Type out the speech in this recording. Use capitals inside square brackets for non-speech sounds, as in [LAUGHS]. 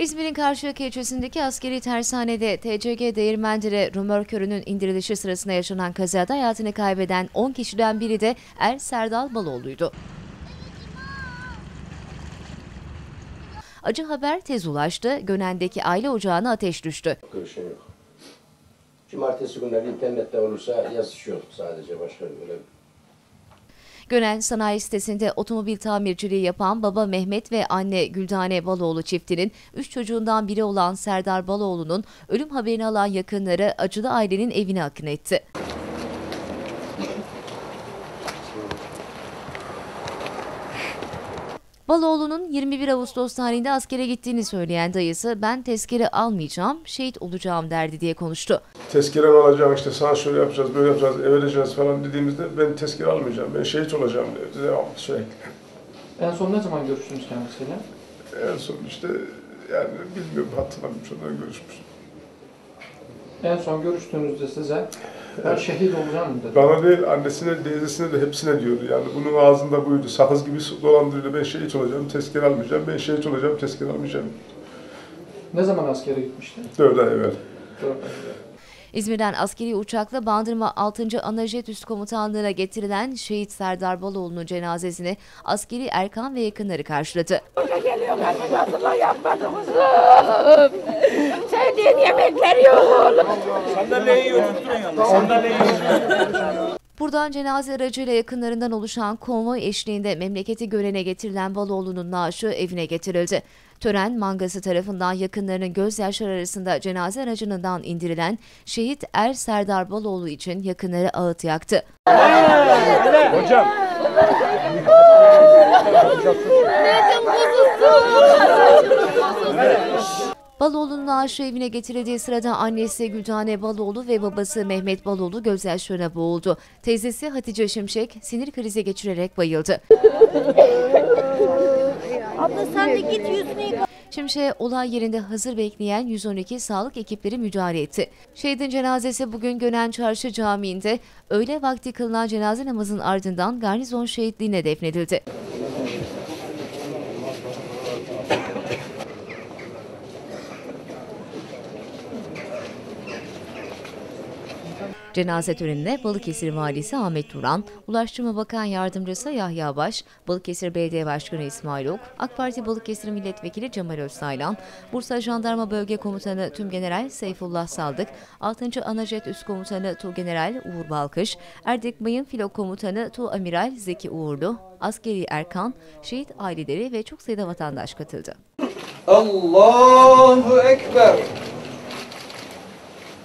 İzmir'in Karşıyaka ilçesindeki askeri tersanede TCG Değirmendire römorkörünün indirilişi sırasında yaşanan kazada hayatını kaybeden 10 kişiden biri de Er Serdal Baloğlu'ydu. Acı haber tez ulaştı, Gönen'deki aile ocağına ateş düştü. Görüşen yok. Cumartesi günleri internette olursa yazışıyor sadece başka böyle Gönen sanayi sitesinde otomobil tamirciliği yapan baba Mehmet ve anne Güldane Baloğlu çiftinin 3 çocuğundan biri olan Serdar Baloğlu'nun ölüm haberini alan yakınları acılı ailenin evine akın etti. Baloğlu'nun 21 Ağustos tarihinde askere gittiğini söyleyen dayısı ben tezkere almayacağım, şehit olacağım derdi diye konuştu. tezkeren alacağım işte sana şöyle yapacağız, böyle yapacağız, ev vereceğiz falan dediğimizde ben tezkere almayacağım, ben şehit olacağım diyor. Devamlı sürekli. [LAUGHS] En son ne zaman görüştünüz kendisiyle? En son işte yani bilmiyorum hatırlamıyorum şundan görüşmüş. En son görüştüğünüzde size ben şehit olacağım dedi. Bana değil annesine, teyzesine de hepsine diyordu yani bunun ağzında buydu. Sakız gibi dolandırıyordu ben şehit olacağım, tezkere almayacağım, ben şehit olacağım, tezkere almayacağım. Ne zaman askere gitmişti? Dört ay evvel. Dört ay önce. İzmir'den askeri uçakla Bandırma 6. Anajet Üst Komutanlığı'na getirilen şehit Serdar Baloğlu'nun cenazesini askeri erkan ve yakınları karşıladı. geliyor karnım hazırlığı yapmadı kızım. [LAUGHS] Sevdiğin yemekler yok oğlum. Buradan cenaze aracıyla yakınlarından oluşan konvoy eşliğinde memleketi görene getirilen Baloğlu'nun naaşı evine getirildi. Tören mangası tarafından yakınlarının gözyaşları arasında cenaze aracından indirilen şehit Er Serdar Baloğlu için yakınları ağıt yaktı. Baloğlu'nun naaşı evine getirildiği sırada annesi Gültane Baloğlu ve babası Mehmet Baloğlu gözyaşlarına boğuldu. Teyzesi Hatice Şimşek sinir krizi geçirerek bayıldı. Abla sen de git yüzünü yıka. Şimşek'e olay yerinde hazır bekleyen 112 sağlık ekipleri müdahale etti. Şehidin cenazesi bugün Gönen Çarşı Camii'nde öğle vakti kılınan cenaze namazının ardından garnizon şehitliğine defnedildi. Cenaze törenine Balıkesir Valisi Ahmet Turan, Ulaştırma Bakan Yardımcısı Yahya Baş, Balıkesir Belediye Başkanı İsmail Ok, AK Parti Balıkesir Milletvekili Cemal Özsaylan, Bursa Jandarma Bölge Komutanı Tümgeneral Seyfullah Saldık, 6. Anajet Üst Komutanı Tuğgeneral Uğur Balkış, Erdek Mayın Filo Komutanı Tu Amiral Zeki Uğurlu, Askeri Erkan, şehit aileleri ve çok sayıda vatandaş katıldı. Allahu Ekber.